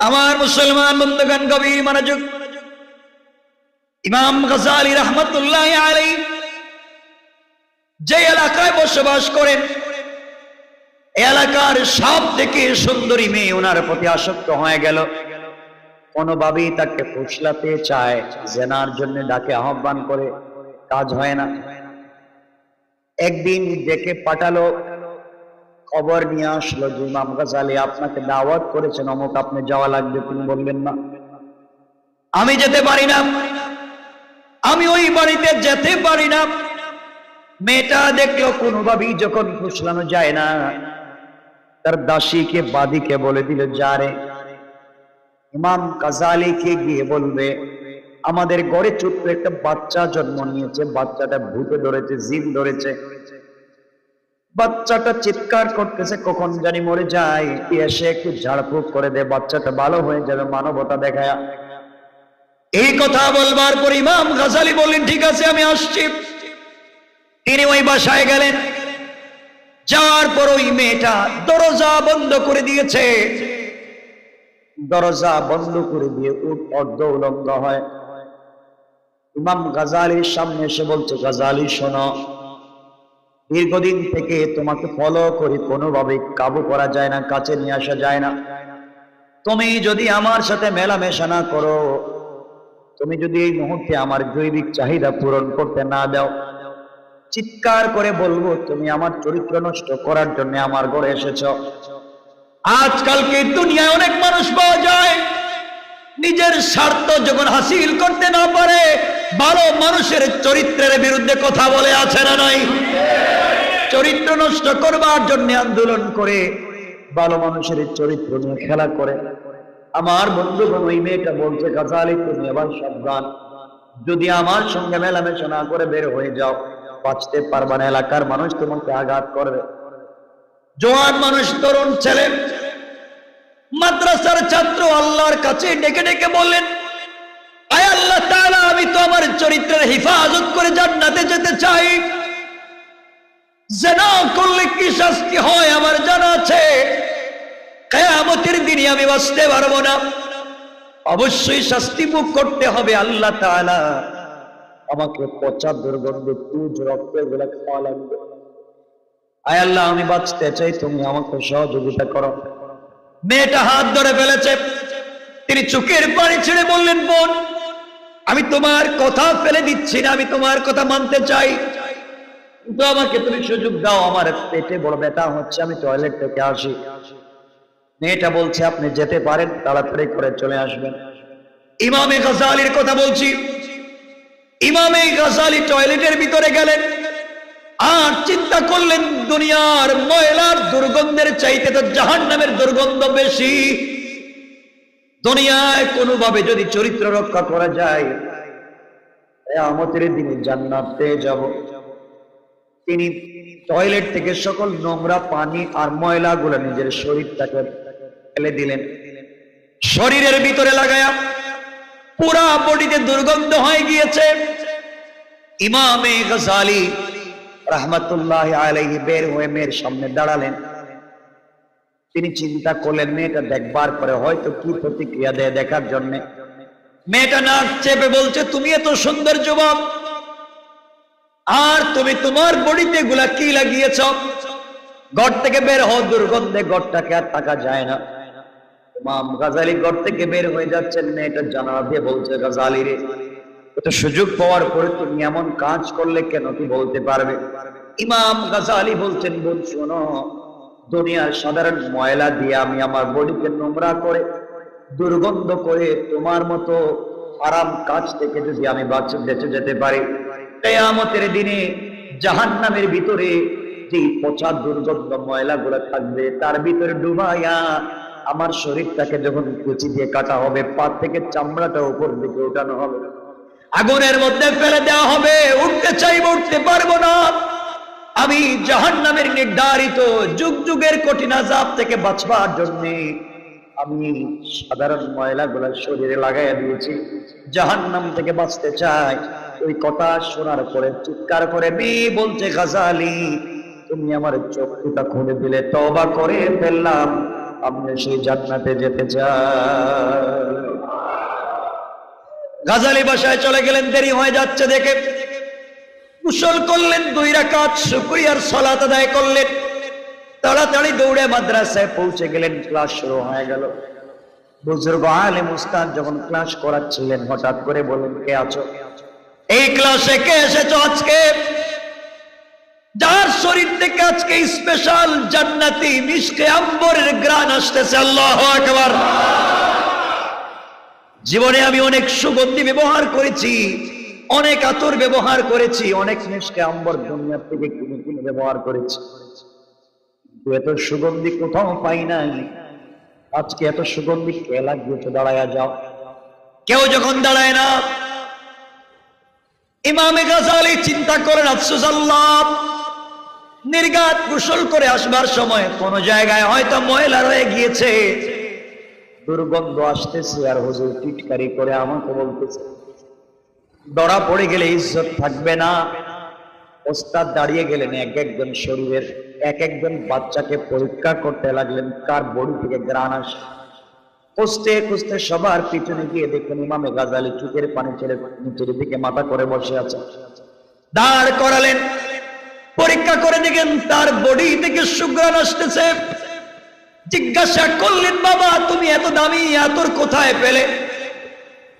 আমার মুসলমান বন্ধুগণ, গভীর মনোযোগ। ইমাম গজালি রহমতুল্লাহ আলাই যে এলাকায় বসবাস করেন এলাকার সব থেকে সুন্দরী মেয়ে ওনার প্রতি আসক্ত হয়ে গেল। কোনোভাবেই তাকে ফুসলাতে চায়, জেনার জন্য ডাকে, আহ্বান করে, কাজ হয় না। একদিন ডেকে পাঠালো খবর নিয়ে আসলো যে ইমাম গাজালি আপনাকে দাওয়াত করেছেন, অমুক আপনি যাওয়া লাগবে, তিনি বললেন না। আমি যেতে পারি না। আমি ওই বাড়িতে যেতে পারি না। মেয়েটা দেখল কোনোভাবেই যখন ফুসলানো যায় না, তার দাসীকে, বাদীকে বলে দিল, যা রে। ইমাম কাজালিকে গিয়ে বলবে, আমাদের ঘরে ছোট্ট একটা বাচ্চা জন্ম নিয়েছে, বাচ্চাটা ভূতে ধরেছে, জিন ধরেছে। বাচ্চাটা চিৎকার করতেছে, কখন জানি মরে যায়। এসে একটু ঝাড়ফুঁক করে দে বাচ্চাটা ভালো হয়ে যাবে, মানবতা দেখায়। এই কথা বলবার পর ইমাম গাজালি বললেন, ঠিক আছে, আমি আসছি। তিনি ওই বাসায় গেলেন। যাওয়ার পর ওই মেয়েটা দরজা বন্ধ করে দিয়েছে। দরজা বন্ধ করে দিয়ে উঠ অর্ধ উলঙ্গ হয়। ইমাম গাজালির সামনে এসে বলছে, গাজালি, শোনো। দীর্ঘদিন থেকে তোমাকে ফলো করি কোনোভাবে কাবু করা যায় না, কাছে নিয়ে আসা যায় না। তুমি যদি আমার সাথে মেলামেশা না করো, তুমি যদি এই মুহূর্তে আমার জৈবিক চাহিদা পূরণ করতে না দাও, চিৎকার করে বলব, তুমি আমার চরিত্র নষ্ট করার জন্য আমার ঘরে এসেছ। আজকালকে দুনিয়ায় অনেক মানুষ পাওয়া যায়? নিজের স্বার্থ যখন হাসিল করতে না পারে ভালো মানুষের চরিত্রের বিরুদ্ধে কথা বলে আছে না নাই? চরিত্র নষ্ট করবার জন্য আন্দোলন করে, ভালো মানুষের চরিত্র নিয়ে খেলা করে। আমার বন্ধুগণ, ওই মেয়েটা বলছে গাছালি তুমি আবার সাবধান যদি আমার সঙ্গে মেলামেশা করে বের হয়ে যাও, বাঁচতে পারবা না। এলাকার মানুষ তোমাকে আঘাত করবে। জোয়ান মানুষ, তরুণ ছেলে, মাদ্রাসার ছাত্র আল্লাহর কাছে ডেকে ডেকে বললেন আল্লাহ তাআলা, আমি তো আমার চরিত্রের হেফাজত করে জান্নাতে যেতে চাই। জেনা করলে কি শাস্তি হয় আমার জানা আছে। কেয়ামতের দিনে আমি বাঁচতে পারব না। অবশ্যই শাস্তি মুখ করতে হবে আল্লাহ তাআলা। আমাকে পচা দুর্গন্ধ, তুজ রক্ত এগুলা খাওয়া লাগবে। আয় আল্লাহ, আমি বাঁচতে চাই, তুমি আমাকে সহযোগিতা করো। মেয়েটা হাত ধরে ফেলেছে। তিনি চোখের পানি ছেড়ে বললেন, বোন আমি তোমার কথা ফেলে দিচ্ছি না, আমি তোমার কথা মানতে চাই। কিন্তু আমাকে তুমি সুযোগ দাও, আমার পেটে বড় ব্যথা হচ্ছে, আমি টয়লেট থেকে আসি। মেয়েটা বলছে, আপনি যেতে পারেন, তাড়াতাড়ি করে চলে আসবেন। ইমামে গজালির কথা বলছি। ইমামে গজালি টয়লেটের ভিতরে গেলেন। আর চিন্তা করলেন, দুনিয়ার ময়লার দুর্গন্ধের চাইতে তো জাহান নামের দুর্গন্ধ বেশি। দুনিয়ায় কোনোভাবে যদি চরিত্র রক্ষা করা যায় আমাদের দিনে জান্নাত পেয়ে যাব। তিনি টয়লেট থেকে সকল নোংরা পানি আর ময়লাগুলো নিজের শরীরটাকে ফেলে দিলেন। শরীরের ভিতরে লাগায়া পুরা বডিতে দুর্গন্ধ হয়ে গিয়েছে। ইমামে গজালি রহমতুল্লাহ আলাইহি বের হয়ে মেয়ের সামনে দাঁড়ালেন। তিনি চিন্তা করলেন, মেয়েটা দেখবার পরে হয়তো কি প্রতিক্রিয়া দেয় দেখার জন্য? মেয়েটা নাক চেপে বলছে, তুমি এত সুন্দর যুবক। আর তুমি তোমার বডিতে গুলা কি লাগিয়েছ? ঘর থেকে বের হও দুর্গন্ধে ঘরটাকে আর থাকা যায় না। ইমাম গাজালি ঘর থেকে বের হয়ে যাচ্ছেন, মেয়েটা দিয়ে বলছে, গাজালি রে এটা সুযোগ পাওয়ার পরে তুমি এমন কাজ করলে কেন? কি বলতে পারবে? ইমাম গাজালি বলছেন, বোন, শোনো দুনিয়ার সাধারণ ময়লা দিয়ে আমি আমার বডিকে নোংরা করে, দুর্গন্ধ করে তোমার মতো আরাম কাজ থেকে যদি আমি বাচ্চা বেঁচে যেতে পারি, কেয়ামতের দিনে জাহান্নামের ভিতরে যে পচা দুর্গন্ধ ময়লাগুলো থাকবে, তার ভিতরে ডুবাইয়া আমার শরীরটাকে যখন কুচি দিয়ে কাটা হবে, পা থেকে চামড়াটা উপর দিকে উঠানো হবে। আগুনের মধ্যে ফেলে দেওয়া হবে, উঠতে চাইব, উঠতে পারব না। আমি জাহান নামের নির্ধারিত যুগ যুগের কঠিন আজাব থেকে বাঁচবার জন্য আমি সাধারণ ময়লাগুলা শরীরে লাগাইয়া দিয়েছি। জাহান নাম থেকে বাঁচতে চাই। ওই কথা শোনার পরে চিৎকার করে মেয়ে বলছে গাজালি, তুমি আমার চক্ষুটা খুলে দিলে তবা করে ফেললাম আমি সেই জান্নাতে যেতে চাই। গাজালি বাসায় চলে গেলেন, দেরি হয়ে যাচ্ছে দেখে। কুশল করলেন, দুই রাকাত শুক্রিয়ার সলাত আদায় করলেন। তাড়াতাড়ি দৌড়ে মাদ্রাসায় পৌঁছে গেলেন, ক্লাস শুরু হয়ে গেল। বুজুর্গ আলেম উস্তাদ যখন ক্লাস করাচ্ছিলেন, হঠাৎ করে বলেন কে আছো? এই ক্লাসে কে এসেছ আজকে? যার শরীর থেকে আজকে স্পেশাল জান্নাতি মিশকে আম্বরের গ্রান আসতেছে, আল্লাহ আকবার। জীবনে আমি অনেক সুগন্ধি ব্যবহার করেছি অনেক আতর ব্যবহার করেছি, অনেক মিশকে আম্বর দুনিয়ার থেকে কিনে কিনে ব্যবহার করেছি। এত সুগন্ধি কোথাও পাই নাই। আজকে এত সুগন্ধি কে লাগিয়েছে দাঁড়ায়া যাও? কেউ যখন দাঁড়ায় না। ইমামে গাজালি চিন্তা করেন, আফসুস আল্লাহ, নির্গাত গোসল করে আসবার সময় কোন জায়গায় হয়তো ময়লা রয়ে গিয়েছে। দুর্গন্ধ আসতেছে আর হুজুর টিটকারি করে আমাকে বলতেছে। ধরা পড়ে গেলে ইজ্জত থাকবে না। ওস্তাদ দাঁড়িয়ে গেলেন এক একজন শরীরের, এক একজন বাচ্চাকে পরীক্ষা করতে লাগলেন, কার বডি থেকে গ্রান আসে। খুঁজতে খুঁজতে সবার পিছনে গিয়ে দেখলেন ইমামে গাজালি চুকের পানি ছেড়ে নিচের দিকে মাথা করে বসে আছে। দাঁড় করালেন, পরীক্ষা করে দেখেন তার বডি থেকে সুগ্রান আসতেছে। জিজ্ঞাসা করলেন, বাবা, তুমি এত দামি এতর কোথায় পেলে?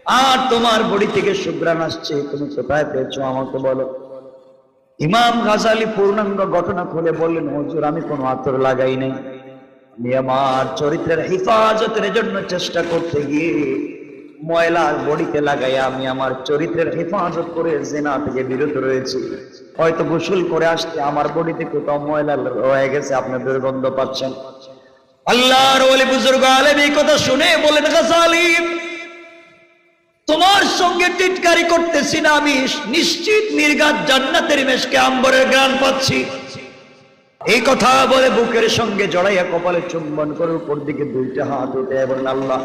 আর তোমার বডি থেকে সুগ্রান আসছে, তুমি কোথায় পেয়েছ আমাকে বলো। ইমাম গাজালি পূর্ণাঙ্গ ঘটনা খুলে বললেন, হুজুর, আমি কোনো আতর লাগাই নাই। আমি আমার চরিত্রের হেফাজতের জন্য চেষ্টা করতে গিয়ে ময়লার বডিতে লাগাই আমি আমার চরিত্রের হেফাজত করে জেনা থেকে বিরত রয়েছি। হয়তো গোসল করে আসতে আমার বডিতে কোথাও ময়লা রয়ে গেছে, আপনি দুর্গন্ধ পাচ্ছেন। আল্লাহর ওলি বুজুর্গ আলেম এই কথা শুনে বলেন গাজালি তোমার সঙ্গে টিটকারি করতেছি না আমি। নিশ্চিত নির্গাত জান্নাতের মেশকে আম্বরের গান পাচ্ছি। এই কথা বলে বুকের সঙ্গে জড়াইয়া কপালে চুম্বন করে উপর দিকে দুইটা হাত উঠে এবং আল্লাহ,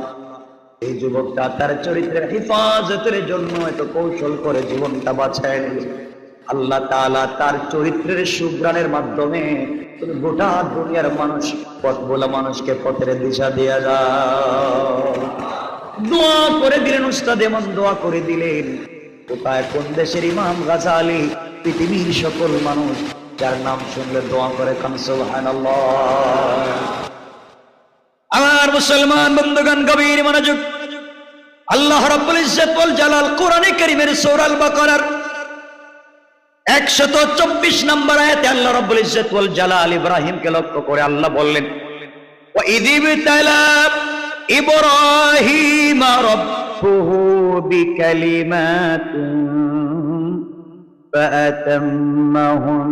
এই যুবকটা তার চরিত্রের হেফাজতের জন্য এত কৌশল করে জীবনটা বাঁচায় আল্লাহ তালা তার চরিত্রের সুগ্রানের মাধ্যমে গোটা দুনিয়ার মানুষ, পথ বলা মানুষকে পথের দিশা দিয়া যাও। দোয়া করে দিলেন উস্তাদ, এমন দোয়া করে দিলেন। কোথায়? কোন দেশের ইমাম গাজালি? পৃথিবীর সকল মানুষ যার নাম শুনলে দোয়া করে আমার মুসলমান বন্ধুগণ, গভীর মনোযোগ। আল্লাহ রাব্বুল ইজ্জত জালাল কোরআনে কারীমের সূরা আল বাকারার 124 নম্বর আয়াতে আল্লাহ রাব্বুল ইজ্জত জালাল ইব্রাহিমকে লক্ষ্য করে আল্লাহ বললেন, ওয়া ইযিবতালা إبراهيم ربه بكلمات فأتمهن.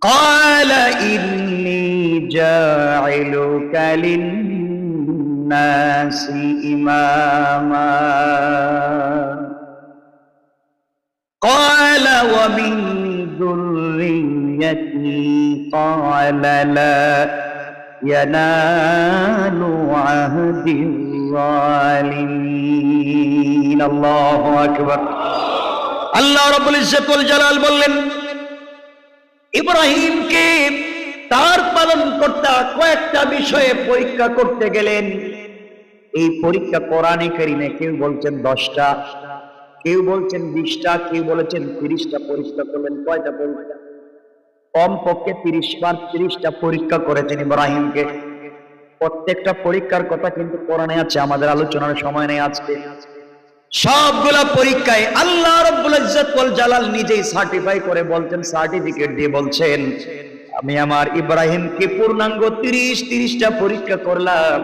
قال إني جاعلك للناس إماما. قال ومن ذريتي قال لا. ينال عهد الظالمين الله أكبر আল্লাহ রব্বুল ইজ্জতুল জালাল বললেন ইব্রাহিমকে তার পালন কর্তা কয়েকটা বিষয়ে পরীক্ষা করতে গেলেন এই পরীক্ষা কোরআনে কারিমে কেউ বলছেন দশটা কেউ বলছেন বিশটা কেউ বলেছেন তিরিশটা পরীক্ষা করলেন কয়টা পরীক্ষা কম পক্ষে তিরিশ বার তিরিশটা পরীক্ষা করেছেন ইব্রাহিমকে। প্রত্যেকটা পরীক্ষার কথা কিন্তু কোরআনে আছে, আমাদের আলোচনার সময় নেই আজকে। সবগুলা পরীক্ষায় আল্লাহ জালাল নিজেই সার্টিফাই করে বলছেন সার্টিফিকেট দিয়ে বলছেন, আমি আমার ইব্রাহিমকে পূর্ণাঙ্গ 30 30টা পরীক্ষা করলাম।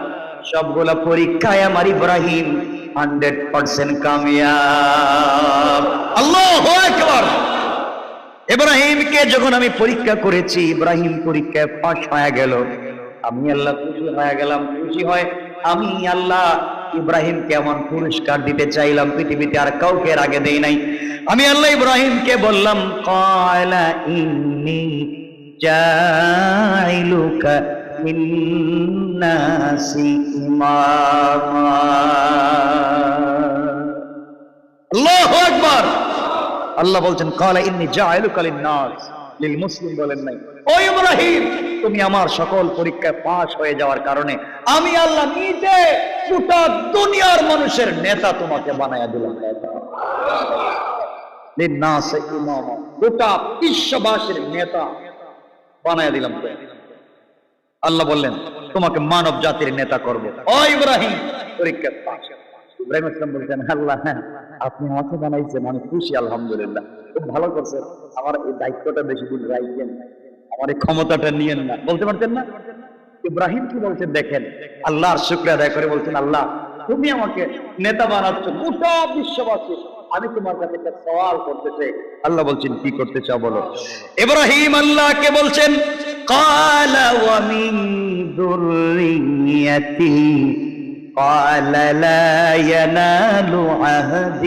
সবগুলা পরীক্ষায় আমার ইব্রাহিম 100% কামিয়াব। আল্লাহু আকবার! ইব্রাহিমকে যখন আমি পরীক্ষা করেছি, ইব্রাহিম পরীক্ষায় পাশ হয়ে গেল। আমি আল্লাহ খুশি হয়ে গেলাম, খুশি হয় আমি আল্লাহ ইব্রাহিম কেমন পুরস্কার দিতে চাইলাম, পৃথিবীতে আর কাউকে আগে দেই নাই। আমি আল্লাহ ইব্রাহিমকে বললাম কয়লা ইন্নি জাইলুকা লিন্নাসি ইমামা। আল্লাহ বলছেন কয়লা ইন্নি জাইলুকা লিন্নাস লিল মুসলিম বলেন নাই। ও ইব্রাহিম, তুমি আমার সকল পরীক্ষায় পাশ হয়ে যাওয়ার কারণে আমি আল্লাহ নিজে গোটা দুনিয়ার মানুষের নেতা তোমাকে বানায়া দিলাম। বিশ্ববাসীর নেতা বানায়া দিলাম আল্লাহ বললেন, তোমাকে মানব জাতির নেতা করব। ইব্রাহিম পরীক্ষা পাস ইব্রাহিম বলছেন, আল্লাহ হ্যাঁ আপনি আমাকে বানাইছেন অনেক খুশি, আলহামদুলিল্লাহ। খুব ভালো করছেন। আমার এই দায়িত্বটা বেশি দিন রাখবেন আমার এই ক্ষমতাটা নিয়েন না। বলতে পারতেন না? ইব্রাহিম কি বলছেন দেখেন? আল্লাহর শুক্র আদায় করে বলছেন, আল্লাহ, তুমি আমাকে নেতা বানাচ্ছ, গোটা বিশ্ববাসী। আমি তোমার কাছে একটা সওয়াল করতে চাই। আল্লাহ বলছেন, কি করতে চাও বলো? ইব্রাহিম আল্লাহকে বলছেন কালা ওয়া মিন দুররিয়াতি قال لا ينال عهد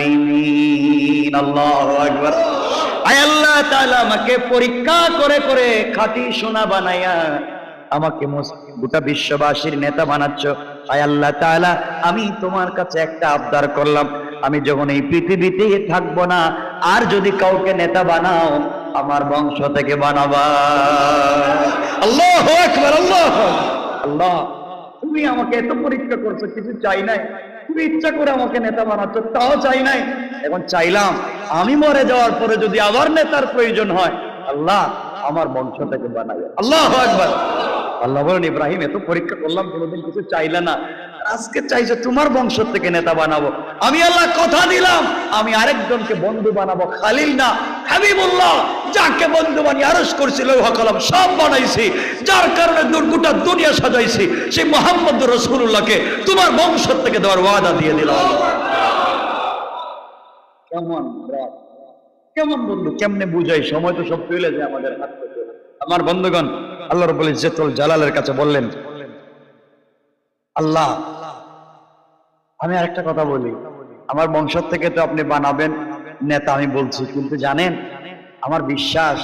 الظالمين الله আকবার আয় আল্লাহ তাআলা আমাকে পরীক্ষা করে করে খাঁটি সোনা বানায়া আমাকে মুস- গোটা বিশ্ববাসীর নেতা বানাচ্ছ আয় আল্লাহ তাআলা আমি তোমার কাছে একটা আবদার করলাম আমি যখন এই পৃথিবীতে থাকবো না আর যদি কাউকে নেতা বানাও আমার বংশ থেকে বানাবা আল্লাহ আকবার আল্লাহ আল্লাহ তুমি আমাকে এত পরীক্ষা করছ, কিছু চাই নাই। তুমি ইচ্ছা করে আমাকে নেতা বানাচ্ছ, তাও চাই নাই। এখন চাইলাম, আমি মরে যাওয়ার পরে যদি আবার নেতার প্রয়োজন হয়, আল্লাহ আমার বংশ থেকে বানাই আল্লাহ একবার আল্লাহ বলেন, ইব্রাহিম, এত পরীক্ষা করলাম, কোনোদিন কিছু চাইলে না। আজকে চাইছে তোমার বংশ থেকে নেতা বানাবো। আমি আল্লাহ কথা দিলাম, আমি আরেকজনকে বন্ধু বানাবো, খালিল না, হাবিবুল্লাহ, যাকে বন্ধু বানিয়ে আরস করছিল কলম সব বানাইছি, যার কারণে গোটা দুনিয়া সাজাইছি, সেই মোহাম্মদ রসুল্লাহকে তোমার বংশ থেকে দেওয়ার ওয়াদা দিয়ে দিলাম। কেমন কেমন বন্ধু, কেমনে বুঝাই? সময় তো সব চলে যায় আমাদের হাত আমার বন্ধুগণ, আল্লাহ রব্বুল ইজ্জতুল জালালের কাছে বললেন, আল্লাহ আমি আরেকটা কথা বলি। আমার বংশ থেকে তো আপনি বানাবেন নেতা আমি বলছি, কিন্তু জানেন, আমার বিশ্বাস,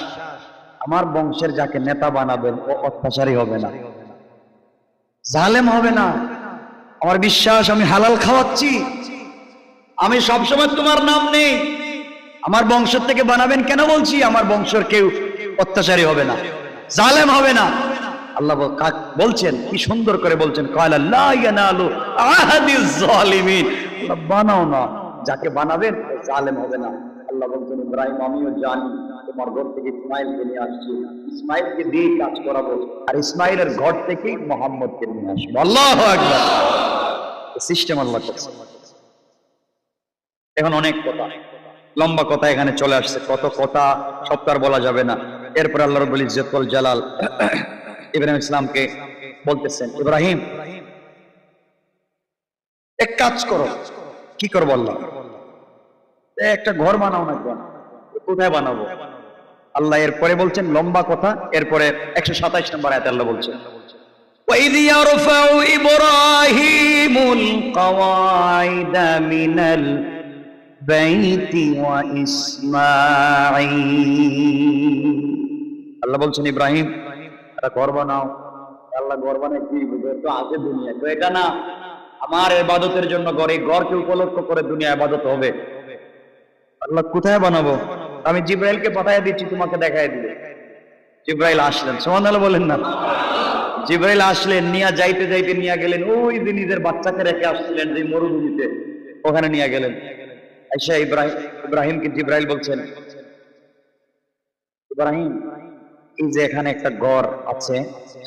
আমার বংশের যাকে নেতা বানাবেন, ও অত্যাচারী হবে না। জালেম হবে না। আমার বিশ্বাস, আমি হালাল খাওয়াচ্ছি। আমি সবসময় তোমার নাম নেই। আমার বংশ থেকে বানাবেন কেন বলছি? আমার বংশের কেউ অত্যাচারী হবে না। জালেম হবে না। আল্লাহ বলছেন, কি সুন্দর করে বলছেন বানাও না। যাকে বানাবেন জালেম হবে না। আল্লাহ বলছেন, ইব্রাহিম, আমিও জানি, তোমার ঘর থেকে ইসমাইলকে নিয়ে আসছি। ইসমাইলকে দিয়ে কাজ করাবো। আর ইসমাইলের ঘর থেকেই মোহাম্মদকে নিয়ে আসব। আল্লাহ সিস্টেম আল্লাহ করছে। এখন অনেক কথা। লম্বা কথা এখানে চলে আসছে। কত কথা সপ্তাহ বলা যাবে না। এরপর আল্লাহ রবুল ইজ্জতুল জালাল ইব্রাহিম ইসলামকে বলতেছেন ইব্রাহিম এক কাজ করো কি করবো আল্লাহ এ, একটা ঘর বানাও না কেন কোথায় বানাবো আল্লাহ এরপরে বলছেন লম্বা কথা এরপরে একশো সাতাইশ নম্বর আয়াতে আল্লাহ বলছেন وإذ يرفع إبراهيم القواعد من البيت وإسماعيل আল্লাহ বলছেন ইব্রাহিম একটা ঘর বানাও আল্লাহ ঘর বানায় কি বুঝে? তো আছে দুনিয়া। তো এটা না, আমার এবাদতের জন্য এই ঘরকে উপলক্ষ করে দুনিয়া এবাদত হবে। আল্লাহ, কোথায় বানাবো? আমি জিব্রাইলকে পাঠায় দিচ্ছি, তোমাকে দেখায় দিবে। জিব্রাইল আসলেন। সমান বলেন না। জিব্রাইল আসলেন, নিয়া যাইতে যাইতে নিয়ে গেলেন। ওই যে নিজের বাচ্চাকে রেখে আসছিলেন যে মরুভূমিতে, ওখানে নিয়ে গেলেন। আইসা ইব্রাহিম ইব্রাহিমকে জিব্রাইল বলছেন, ইব্রাহিম এই যে এখানে একটা ঘর আছে,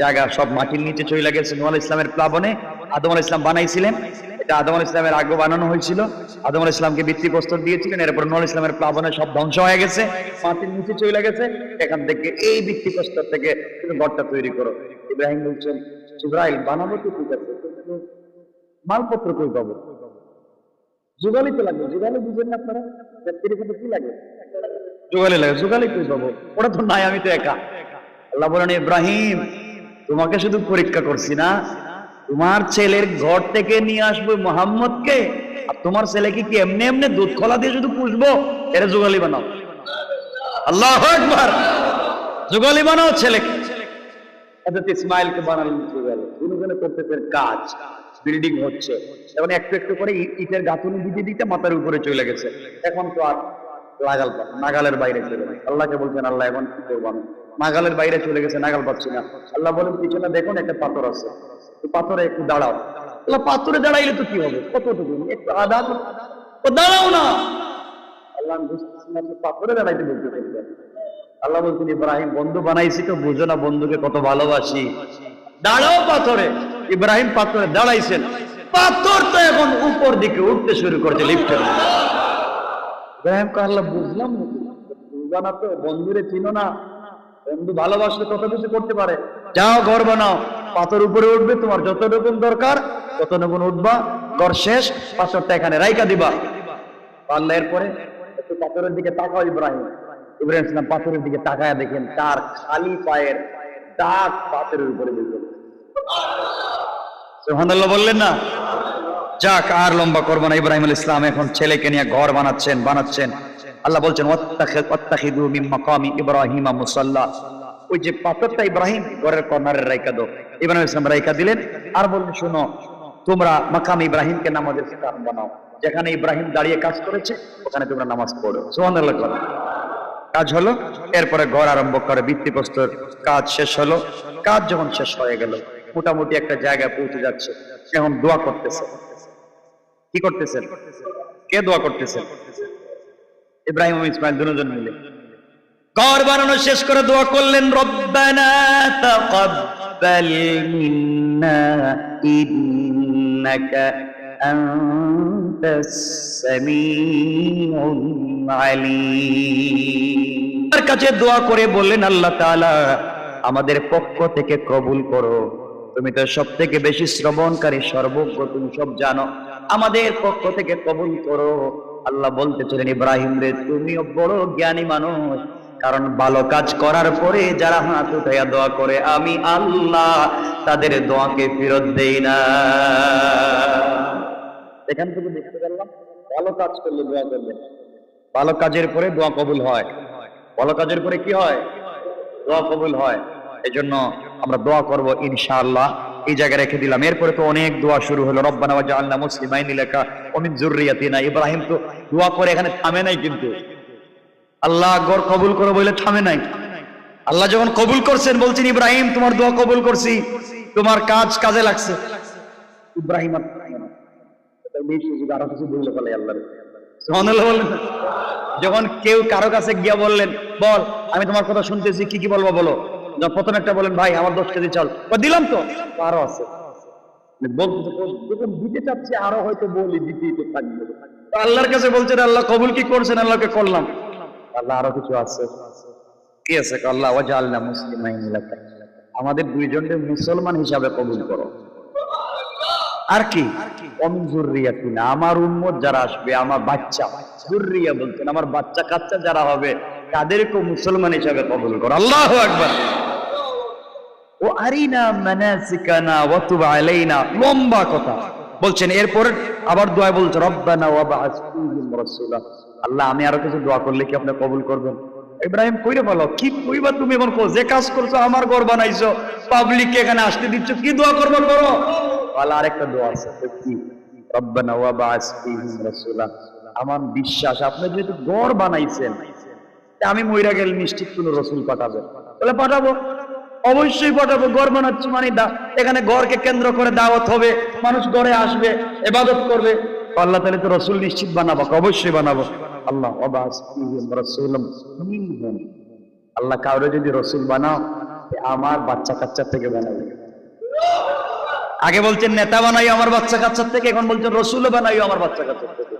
জায়গা সব মাটির নিচে চলে গেছে। নুয়াল ইসলামের প্লাবনে আদম আল ইসলাম বানাইছিলেন। এটা আদম আল ইসলামের আগে বানানো হয়েছিল। আদম আল ইসলামকে ভিত্তিপ্রস্তর দিয়েছিলেন, এরপর নুয়াল ইসলামের প্লাবনে সব ধ্বংস হয়ে গেছে, মাটির নিচে চলে গেছে। এখান থেকে এই ভিত্তিপ্রস্তর থেকে তুমি ঘরটা তৈরি করো। ইব্রাহিম বলছেন ইব্রাহিম বানাবো তো ঠিক আছে মালপত্র কই পাবো? যুগালি তো লাগবে যুগালি বুঝেন না আপনারা? কি লাগে? যুগালি লাগে, যুগালি কই পাবো? ওটা তো নাই, আমি তো একা। আল্লাহ বলেন, ইব্রাহিম, তোমাকে শুধু পরীক্ষা করছি না, তোমার ছেলের ঘর থেকে নিয়ে আসব মোহাম্মদকে, আর তোমার ছেলেকে কি এমনি এমনি দুধ খোলা দিয়ে শুধু পুষবো? এটা যুগালি বানাও। আল্লাহ একবার যুগালি বানাও ছেলেকে। ইসমাইলকে বানালেন যুগালি দুজনে করতেছেন কাজ, বিল্ডিং হচ্ছে। এখন একটু একটু করে ইটের গাঁথুনি দিতে দিতে মাথার উপরে চলে গেছে। এখন তো আর লাগাল নাগালের বাইরে চলে আল্লাহকে বলছেন, আল্লাহ, এখন কি করব আমি? নাগালের বাইরে চলে গেছে, নাগাল পাচ্ছি না। আল্লাহ বলেন, পিছনে দেখুন, একটা পাথর আছে। পাথরে একটু দাঁড়াও। আল্লাহ পাথরে দাঁড়াইলে তো কি হবে? কতটুকু? একটু আধা ও, দাঁড়াও না! আল্লাহ বুঝতেছি না পাথরে দাঁড়াইতে বলতে আল্লাহ বলছেন, ইব্রাহিম, বন্ধু বানাইছি তো, বুঝো না বন্ধুকে কত ভালোবাসি। দাঁড়াও পাথরে। ইব্রাহিম পাথরে দাঁড়াইছেন। পাথর তো এখন উপর দিকে উঠতে শুরু করেছে লিফটের ইব্রাহিম বুঝলাম না। বুঝবা না তো বন্ধুরে চিনো না? বন্ধু ভালোবাসলে কত কিছু করতে পারে। যাও ঘর বানাও। পাথর উপরে উঠবে তোমার যতটুকু দরকার ততটুকু উঠবা। ঘর শেষ পাথরটা এখানে রাইকা দিবা। আল্লাহ এরপরে একটু পাথরের দিকে তাকাও ইব্রাহিম। ইব্রাহিম ইসলাম পাথরের দিকে তাকায় দেখেন তার খালি পায়ের দাগ পাথরের উপরে সুবহানাল্লাহ বললেন না? যাক আর লম্বা করব না। ইব্রাহিম ইসলাম এখন ছেলেকে নিয়ে ঘর বানাচ্ছেন বানাচ্ছেন। আল্লাহ বলছেন, "ওয়াত্তাখি- ওয়াত্তাখিদু মিন মাকামি ইব্রাহিমা মুসাল্লা। ওই যে পাথরটা ইব্রাহিম, ঘরের দাও। ইব্রাহিম দিলেন, আর বললেন, শোনো, তোমরা ইব্রাহিমকে নামাজের স্থান বানাও। যেখানে ইব্রাহিম দাঁড়িয়ে কাজ করেছে, ওখানে তোমরা নামাজ পড়ো। করো কাজ হলো, এরপরে ঘর আরম্ভ করে, ভিত্তিপ্রস্তর কাজ শেষ হলো। কাজ যখন শেষ হয়ে গেল, মোটামুটি একটা জায়গায় পৌঁছে যাচ্ছে। এখন দোয়া করতেছে। কি করতেছেন? কে দোয়া করতেছেন ইব্রাহিম ইসমাইল দুজন মিলে। ঘর বানানো শেষ করে দোয়া করলেন, রব্বানা তাকাব্বাল মিন্না ইন্নাকা আনতাস সামিউল আলিম। তার কাছে দোয়া করে বললেন, আল্লাহ তাআলা, আমাদের পক্ষ থেকে কবুল করো। তুমি তো সব থেকে বেশি শ্রবণকারী, সর্বজ্ঞ, তুমি সব জানো। আমাদের পক্ষ থেকে কবুল করো। আল্লাহ বলতেছিলেন, ইব্রাহিম রে, তুমিও বড় জ্ঞানী মানুষ। কারণ ভালো কাজ করার পরে যারা হাত উঠাইয়া দোয়া করে, আমি আল্লাহ তাদের দোয়াকে ফেরত দেই না। এখান থেকে দেখতে পারলাম ভালো কাজ করলে দোয়া করবেন ভালো কাজের পরে দোয়া কবুল হয়। ভালো কাজের পরে কি হয়? দোয়া কবুল হয়। এজন্য আমরা দোয়া করব ইনশাআল্লাহ। এই জায়গায় রেখে দিলাম। এরপরে তো অনেক দোয়া শুরু হলো। রব্বানা ওয়াজআলনা মুসলিমাইন লেখা ওমিন যুররিয়াতিনা। ইব্রাহিম তো দোয়া করে এখানে থামে নাই কিন্তু। আল্লাহ গর কবুল করো বলে থামে নাই। আল্লাহ যখন কবুল করছেন, বলছেন, ইব্রাহিম, তোমার দোয়া কবুল করছি। তোমার কাজ কাজে লাগছে। ইব্রাহিম যখন কেউ কারও কাছে গিয়া বললেন, বল, আমি তোমার কথা শুনতেছি, কি কি বলব বলো? প্রথম একটা বলেন, ভাই, আমার দশ কেজি চাল। দিলাম তো। আরও আছে। দিতে চাচ্ছি, আরও হয়তো বলি, দিতেই তো থাকবে আল্লাহর কাছে বলছেন আল্লাহ, কবুল কি করছেন? আল্লাহকে করলাম। আল্লাহ আরও কিছু আছে। কি আছে? আল্লাহ মুসলিমাইন লাকা আমাদের দুইজনকে মুসলমান হিসাবে কবুল করো। আর কি? আমার উম্মত যারা আসবে, আমার বাচ্চা। জুররিয়া বলছেন আমার বাচ্চা কাচ্চা যারা হবে তাদেরকেও মুসলমান হিসাবে কবুল করো। আল্লাহু আকবার। ও আরিনা মানাসিকানা ওয়া তুব আলাইনা। লম্বা কথা। বলছেন, এরপর আবার দোয়া বলছে, রব্বানা ওয়া বা'আস ফীহিম রাসূলা। আল্লাহ, আমি আরও কিছু দোয়া করলে কি আপনি কবুল করবেন? ইব্রাহিম, কইরে বলো কি কইবা তুমি এখন কো যে কাজ করছ আমার ঘর বানাইছো পাবলিক এখানে আসতে দিচ্ছ, কি দোয়া করব করো? আল্লাহ, আরেকটা দোয়া আছে কি? রব্বানা ওয়া বা'আস ফীহিম রাসূলা। আমার বিশ্বাস, আপনি যেহেতু ঘর বানাইছেন আমি মইরা গেলে নিশ্চিত কোন রসুল পাঠাবে। তাহলে পাঠাবো? অবশ্যই পাঠাবো, ঘর বানাচ্ছি মানে দা এখানে গড়কে কেন্দ্র করে দাওয়াত হবে, মানুষ গড়ে আসবে, এবাদত করবে। আল্লাহ তাহলে তো রসুল নিশ্চিত বানাবো অবশ্যই বানাবো। আল্লাহ। আল্লাহ কাউরে যদি রসুল বানাও আমার বাচ্চা কাচ্চা থেকে বানাবে। আগে বলছেন, নেতা বানাই আমার বাচ্চা কাচ্চার থেকে এখন বলছেন রসুল বানাই আমার বাচ্চা কাচ্চার থেকে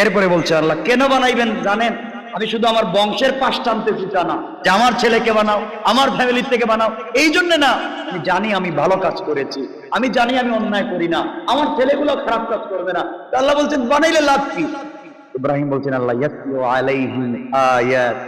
এরপরে বলছে আল্লাহ, কেন বানাইবেন জানেন? আমি শুধু আমার বংশের পাশ টানতেছি না, যে আমার ছেলেকে বানাও, আমার ফ্যামিলির থেকে বানাও, এই জন্য না, আমি জানি আমি ভালো কাজ করেছি, আমি জানি আমি অন্যায় করি না, আমার ছেলেগুলো খারাপ কাজ করবে না আল্লাহ বলছেন, বানাইলে লাভ কি? ইব্রাহিম বলছেন, আল্লাহ আলাইহিম আয়াত।